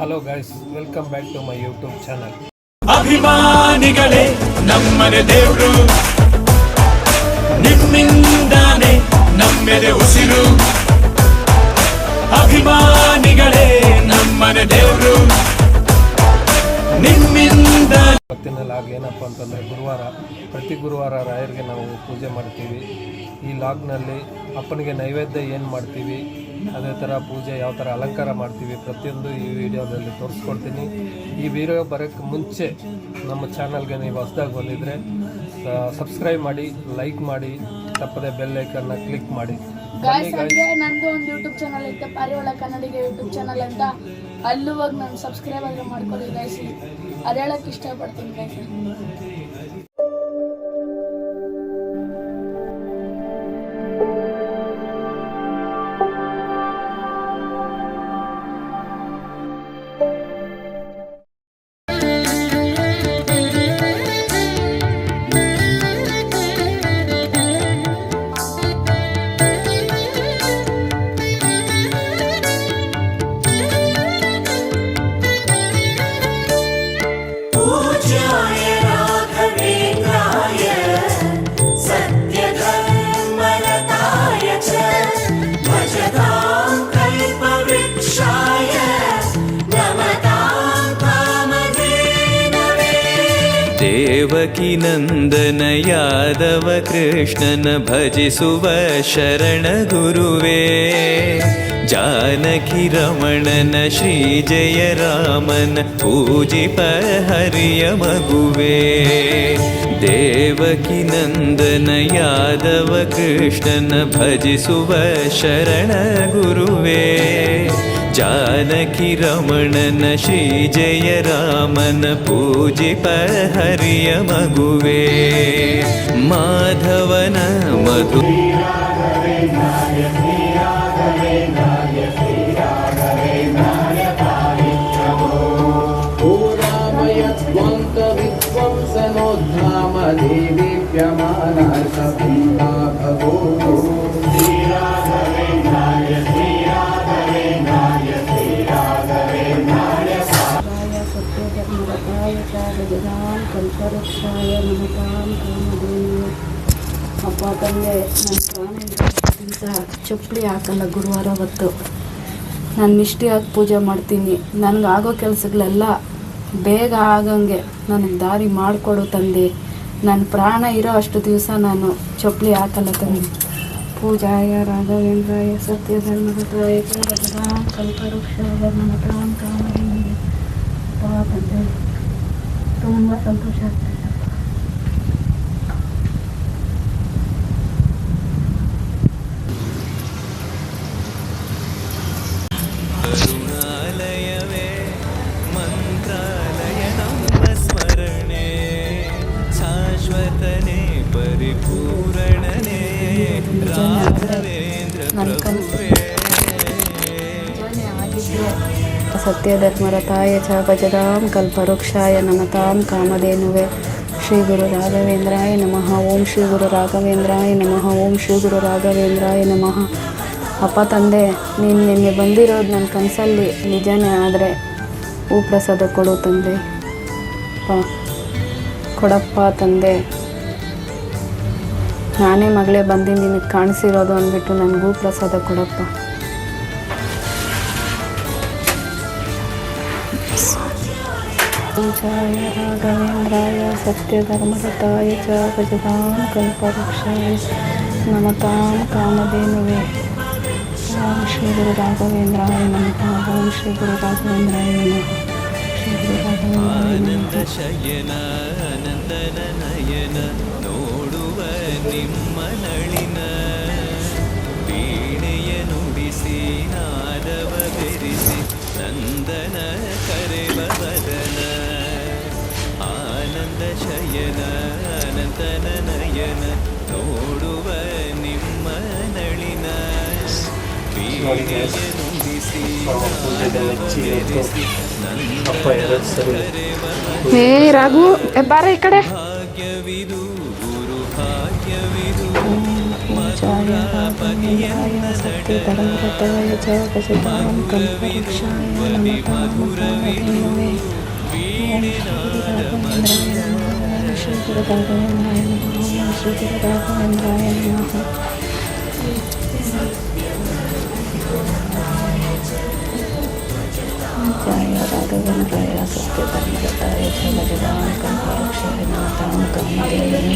Hello guys welcome back to my YouTube channel ಅಭಿಮಾನಿಗಳೇ, ನಮ್ಮನೆ ದೇವರು. ನಿಮ್ಮಿಂದಾನೆ ನಮ್ಮೆದೆ ಉಸಿರು. ಅಭಿಮಾನಿಗಳೇ ಏನಪ್ಪ ಅಂತಂದರೆ ಗುರುವಾರ, ಪ್ರತಿ ಗುರುವಾರ ರಾಯರಿಗೆ ನಾವು ಪೂಜೆ ಮಾಡ್ತೀವಿ. ಈ ಲಾಗ್ನಲ್ಲಿ ಅಪ್ಪನಿಗೆ ನೈವೇದ್ಯ ಏನು ಮಾಡ್ತೀವಿ, ಅದೇ ಥರ ಪೂಜೆ ಯಾವ ಥರ ಅಲಂಕಾರ ಮಾಡ್ತೀವಿ ಪ್ರತಿಯೊಂದು ಈ ವಿಡಿಯೋದಲ್ಲಿ ತೋರಿಸ್ಕೊಡ್ತೀನಿ. ಈ ವಿಡಿಯೋ ಬರೋಕ್ಕೆ ಮುಂಚೆ ನಮ್ಮ ಚಾನಲ್ಗೆ ನೀವು ಹೊಸ್ದಾಗಿ ಬಂದಿದ್ದರೆ ಸಬ್ಸ್ಕ್ರೈಬ್ ಮಾಡಿ ಲೈಕ್ ಮಾಡಿ ತಪ್ಪದೆ ಬೆಲ್ ಐಕನ್ನ ಕ್ಲಿಕ್ ಮಾಡಿ. ಗಾಯ್ಸ್ ಹಂಗೆ ನಂದು ಒಂದು ಯೂಟ್ಯೂಬ್ ಚಾನಲ್ ಐತೆ ಪಾರಿವಾಳ ಕನ್ನಡಿಗೆ ಯೂಟ್ಯೂಬ್ ಚಾನಲ್ ಅಂತ. ಅಲ್ಲೂ ಹೋಗಿ ನಾನು ಸಬ್ಸ್ಕ್ರೈಬ್ ಆದ್ರೆ ಮಾಡ್ಕೊಳ್ಳಿ ಗೈಸ್ ಅದು ಇಷ್ಟಪಡ್ತೀನಿ ಗೈಸ್ देवकी नन्दन यादव कृष्णन भजिसुव शरणगुरुवे शरण गुरुवे। जनकी रमणन श्री रामन पूजिपहर्य मगुवे। देवकी नन्दन यादव कृष्णन भजिसुव शरणगुरुवे गुरुवे। जानकि रमण न श्रीजय रामन पूजिपहर्य मगुवे। माधवन मधु ಮಾಧವನ ಮಧು ಅಪ್ಪ, ತಂದೆ, ನನ್ನ ಪ್ರಾಣ ಚಪ್ಪಲಿ ಹಾಕಲ್ಲ ಗುರುವಾರ ಹೊತ್ತು. ನಾನು ನಿಷ್ಠೆಯಾಗಿ ಪೂಜೆ ಮಾಡ್ತೀನಿ. ನನಗಾಗೋ ಕೆಲಸಗಳೆಲ್ಲ ಬೇಗ ಆಗಂಗೆ ನನಗೆ ದಾರಿ ಮಾಡಿಕೊಡು ತಂದೆ. ನನ್ನ ಪ್ರಾಣ ಇರೋ ಅಷ್ಟು ದಿವಸ ನಾನು ಚಪ್ಪಲಿ ಹಾಕಲ್ಲ ತಂದೆ. ಪೂಜಾಯ ರಾಘವೇಂದ್ರಾಯ ಸತ್ಯ ಧರ್ಮದಾಯ ಕಲ್ಪವೃಕ್ಷ ತುಂಬ ಸಂತೋಷ ಆಗ್ತದೆ. కరుణాలయవే మంత్రాలయ స్మరణే శాశ్వతనే పరిపూరణనే రాఘవేంద్ర ప్రభువే. సత్యధర్మరథాయ చ భజదాం కల్పవృక్షాయ నమతాం కామధేనువే. శ్రీ గురు రాఘవేంద్రాయ నమ. ఓం శ్రీ గురు రాఘవేంద్రాయ నమ. ఓం శ్రీ గురు రాఘవేంద్రాయ నమ. ಅಪ್ಪ ತಂದೆ, ನೀನು ನಿನ್ನೆ ಬಂದಿರೋದು ನನ್ನ ಕನಸಲ್ಲಿ ನಿಜನೇ, ಆದರೆ ಹೂ ಪ್ರಸಾದ ಕೊಡು ತಂದೆ. ಅಪ್ಪ, ಕೊಡಪ್ಪ ತಂದೆ. ನಾನೇ ಮಗಳೇ ಬಂದು ನಿನಗೆ ಕಾಣಿಸಿರೋದು ಅಂದ್ಬಿಟ್ಟು ನನಗೂ ಪ್ರಸಾದ ಕೊಡಪ್ಪ. ಪಂಚಾಯ ರಾಘವೇಂದ್ರಾಯ ಸತ್ಯಧರ್ಮರತಾಯ ಚ ಗಜದಾಂ ಕಲ್ಪವೃಕ್ಷಾಯ, ನಮತಾಂ ಕಾಮಧೇನುವೆ. ശ്രീഗുരുദാസവേന്ദ്രായ നമുക്കാകും ശ്രീഗുരുദാസവേന്ദ്രായ ശയനന്ദനയന നോടുവ നിമ്മളിന വീണയനുടിസി നാരവ ധരിസി നന്ദന കരവരന ആനന്ദ ശയനന്ദനയന നോടുവ നിമ്മ ನೋಡಿ ಗ್ಯಾಸ್ ಅಪ್ಪ ಎರಡು ಸರಿ ಹೇ ರಾಘು ಬಾರ ಈ ಕಡೆ ಶ್ರೀ ಗುರುದಾಗವೇಂದ್ರಾಯ ನಮಃ ಶ್ರೀ ಗುರುದಾಗವೇಂದ್ರಾಯ ನಮಃ एवं प्रयास के तरीकता यथे भगवान कल्पवृक्षनाथं कमलेन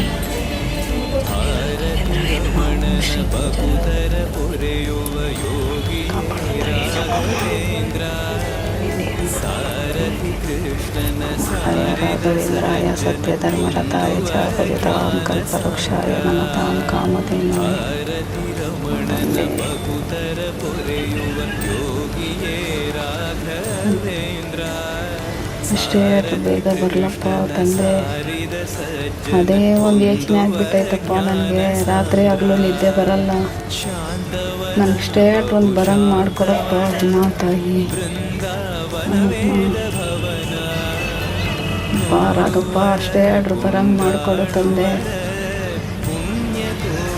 हरेराघवेन्द्राय सत्यधर्मरताय च भजतां कल्पवृक्षाय नमतां कामधेनुं ಅಷ್ಟೇ ಬೇಗ ಬರಲಪ್ಪ ತಂದೆ. ಅದೇ ಒಂದು ಯೋಚನೆ ಆಗ್ಬಿಟ್ಟೈತಪ್ಪ ನನಗೆ. ರಾತ್ರಿ ಆಗಲೂ ನಿದ್ದೆ ಬರಲ್ಲ. ನನಗೆ ಸ್ಟೇಟ್ ಒಂದು ಬರಂಗೆ ಮಾಡ್ಕೊಡಪ್ಪ ಮಾತಾಗಿ ತಾಯಿ. ರಾಗಪ್ಪ ಅಷ್ಟೇ ಆರ್ಡ್ರು ಬರಂಗೆ ಮಾಡಿಕೊಡು ತಂದೆ.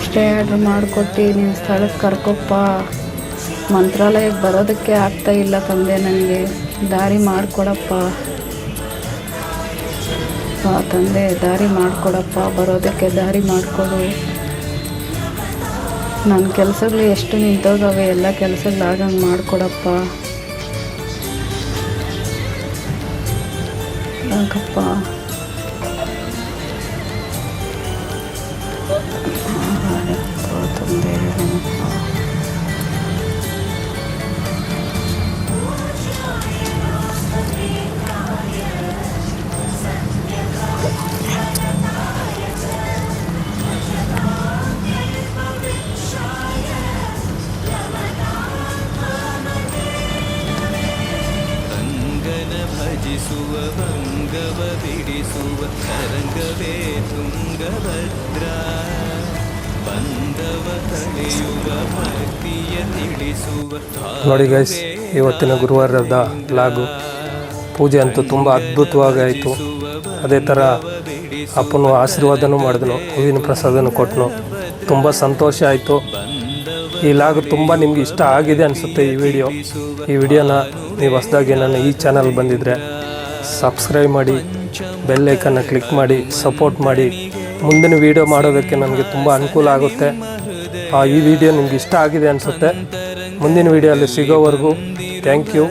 ಅಷ್ಟೇ ಆರ್ಡ್ರ್ ಮಾಡಿಕೊಟ್ಟು ನಿನ್ನ ಸ್ಥಳಕ್ಕೆ ಕರ್ಕೊಪ್ಪ. ಮಂತ್ರಾಲಯಕ್ಕೆ ಬರೋದಕ್ಕೆ ಆಗ್ತಾ ಇಲ್ಲ ತಂದೆ ನನಗೆ. ದಾರಿ ಮಾಡಿಕೊಡಪ್ಪ. ತಂದೆ, ದಾರಿ ಮಾಡಿಕೊಡಪ್ಪ, ಬರೋದಕ್ಕೆ ದಾರಿ ಮಾಡಿಕೊಡು. ನನ್ನ ಕೆಲಸಗಳು ಎಷ್ಟು ನಿಂತೋಗವೆ, ಎಲ್ಲ ಕೆಲಸಗಳು ಆಗಂಗೆ ಮಾಡಿಕೊಡಪ್ಪ. ರಾಗಪ್ಪ ಭಂಗವ ಬಿಡಿಸುವ ತರಂಗವೇ ನೋಡಿ ಗೈಸ್ ಇವತ್ತಿನ ಗುರುವಾರದ ಲಾಗು. ಪೂಜೆ ಅಂತೂ ತುಂಬ ಅದ್ಭುತವಾಗಿ ಆಯಿತು. ಅದೇ ಥರ ಅಪ್ಪನು ಆಶೀರ್ವಾದನೂ ಮಾಡಿದನು, ಹೂವಿನ ಪ್ರಸಾದನೂ ಕೊಟ್ಟನು ತುಂಬ ಸಂತೋಷ ಆಯಿತು. ಈ ಲಾಗ್ ತುಂಬ ನಿಮ್ಗೆ ಇಷ್ಟ ಆಗಿದೆ ಅನಿಸುತ್ತೆ ಈ ವಿಡಿಯೋ ಈ ವಿಡಿಯೋನ ನೀವು ಹೊಸದಾಗಿ ನನ್ನ ಈ ಚಾನಲ್ ಬಂದಿದ್ದರೆ ಸಬ್ಸ್ಕ್ರೈಬ್ ಮಾಡಿ ಬೆಲ್ ಕ್ಲಿಕ್ ಮಾಡಿ ಸಪೋರ್ಟ್ ಮಾಡಿ. ಮುಂದಿನ ವಿಡಿಯೋ ಮಾಡೋದಕ್ಕೆ ನನಗೆ ತುಂಬ ಅನುಕೂಲ ಆಗುತ್ತೆ. ಈ ವಿಡಿಯೋ ನಿಮ್ಗೆ ಇಷ್ಟ ಆಗಿದೆ ಅನಿಸುತ್ತೆ. ಮುಂದಿನ ವಿಡಿಯೋಲ್ಲಿ ಸಿಗೋವರೆಗೂ ಥ್ಯಾಂಕ್ ಯು